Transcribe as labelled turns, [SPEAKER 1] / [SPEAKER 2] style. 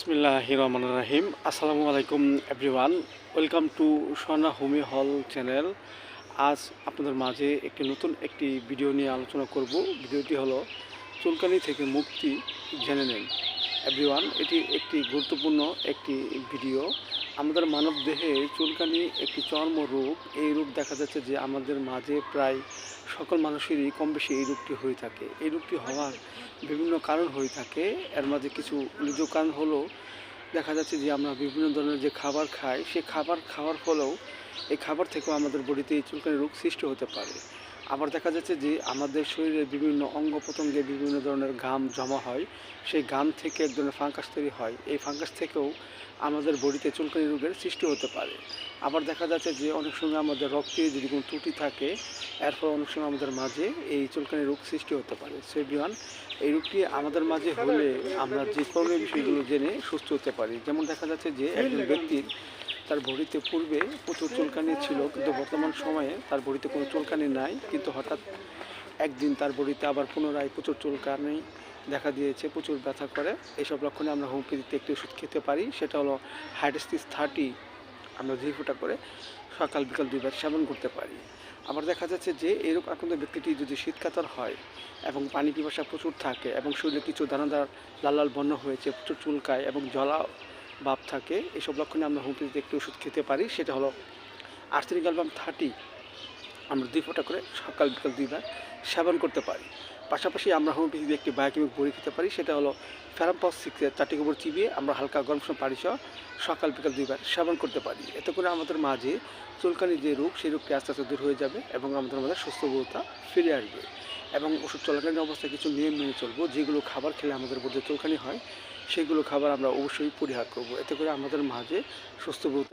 [SPEAKER 1] বিসমিল্লাহ রহমান রাহিম। আসসালামু আলাইকুম, এভরিওয়ান। ওয়েলকাম টু সোনা হোমি হল চ্যানেল। আজ আপনাদের মাঝে একটি নতুন একটি ভিডিও নিয়ে আলোচনা করব। ভিডিওটি হলো, চুলকানি থেকে মুক্তি জেনে নেন। এভরিওয়ান, এটি একটি গুরুত্বপূর্ণ একটি ভিডিও। আমাদের মানব দেহে চুলকানি একটি চর্ম রোগ। এই রোগ দেখা যাচ্ছে যে আমাদের মাঝে প্রায় সকল মানুষেরই কম বেশি এই রোগটি হয়ে থাকে। এই রোগটি হওয়ার বিভিন্ন কারণ হয়ে থাকে। এর মাঝে কিছু নিজ কারণ হলো, দেখা যাচ্ছে যে আমরা বিভিন্ন ধরনের যে খাবার খাই, সে খাবার খাওয়ার ফলেও এই খাবার থেকেও আমাদের বডিতে এই চুলকানি রোগ সৃষ্টি হতে পারে। আবার দেখা যাচ্ছে যে আমাদের শরীরে বিভিন্ন অঙ্গ প্রত্যঙ্গে বিভিন্ন ধরনের ঘাম জমা হয়। সেই ঘাম থেকে এক ধরনের ফাঙ্গাস তৈরি হয়। এই ফাঙ্কাস থেকেও আমাদের বডিতে চুলকানি রোগের সৃষ্টি হতে পারে। আবার দেখা যাচ্ছে যে অনেক সময় আমাদের রক্তে যদি কোনো ত্রুটি থাকে এরপর অনেক সময় আমাদের মাঝে এই চুলকানি রোগ সৃষ্টি হতে পারে। সেভিয়ান এই রোগটি আমাদের মাঝে হলে আমরা যে করণীয় বিষয়গুলো জেনে সুস্থ হতে পারি। যেমন দেখা যাচ্ছে যে একজন ব্যক্তির তার বডিতে পূর্বে প্রচুর চুলকানি ছিল, কিন্তু বর্তমান সময়ে তার বডিতে কোনো চুলকানি নাই, কিন্তু হঠাৎ একদিন তার বডিতে আবার পুনরায় প্রচুর চুলকানি দেখা দিয়েছে, প্রচুর ব্যথা করে। এইসব লক্ষণে আমরা হোমিওপ্যাথিতে একটি ওষুধ খেতে পারি, সেটা হলো হাইড্রোস্টিস থার্টি। আমরা দুই ফোঁটা করে সকাল বিকাল দুইবার সেবন করতে পারি। আবার দেখা যাচ্ছে যে এরূপ আক্রান্ত ব্যক্তিটি যদি শীতকাতর হয় এবং পানি পিপাসা প্রচুর থাকে এবং শরীরে কিছু দানাদার লাল লাল বন্য হয়েছে, প্রচুর চুলকায় এবং জলা ভাব থাকে এইসব লক্ষণে আমরা হোমিওপ্যাথিতে একটি ওষুধ খেতে পারি। সেটা হলো আর্থিক অ্যালবাম থার্টি, আমরা দুই ফোঁটা করে সকাল বিকাল দুইবার সেবন করতে পারি। পাশাপাশি আমরা হোমিওপ্যাথিতে একটি বায়োকেমিক বড়ি খেতে পারি, সেটা হলো ফ্যারাম্পস সিক্সের চারটি গোবর চিবিয়ে আমরা হালকা গরম সময় পানি সহ সকাল বিকাল দুইবার সেবন করতে পারি। এতে করে আমাদের মাঝে চুলকানি যে রোগ, সেই রোগটি আস্তে আস্তে দূর হয়ে যাবে এবং আমাদের মাঝে সুস্থবোধতা ফিরে আসবে। এবং ওষুধ চলাকালীন অবস্থায় কিছু নিয়ম মেনে চলবো, যেগুলো খাবার খেলে আমাদের মধ্যে চুলকানি হয় সেগুলো খাবার আমরা অবশ্যই পরিহার করব। এতে করে আমাদের মাঝে সুস্থবোধতা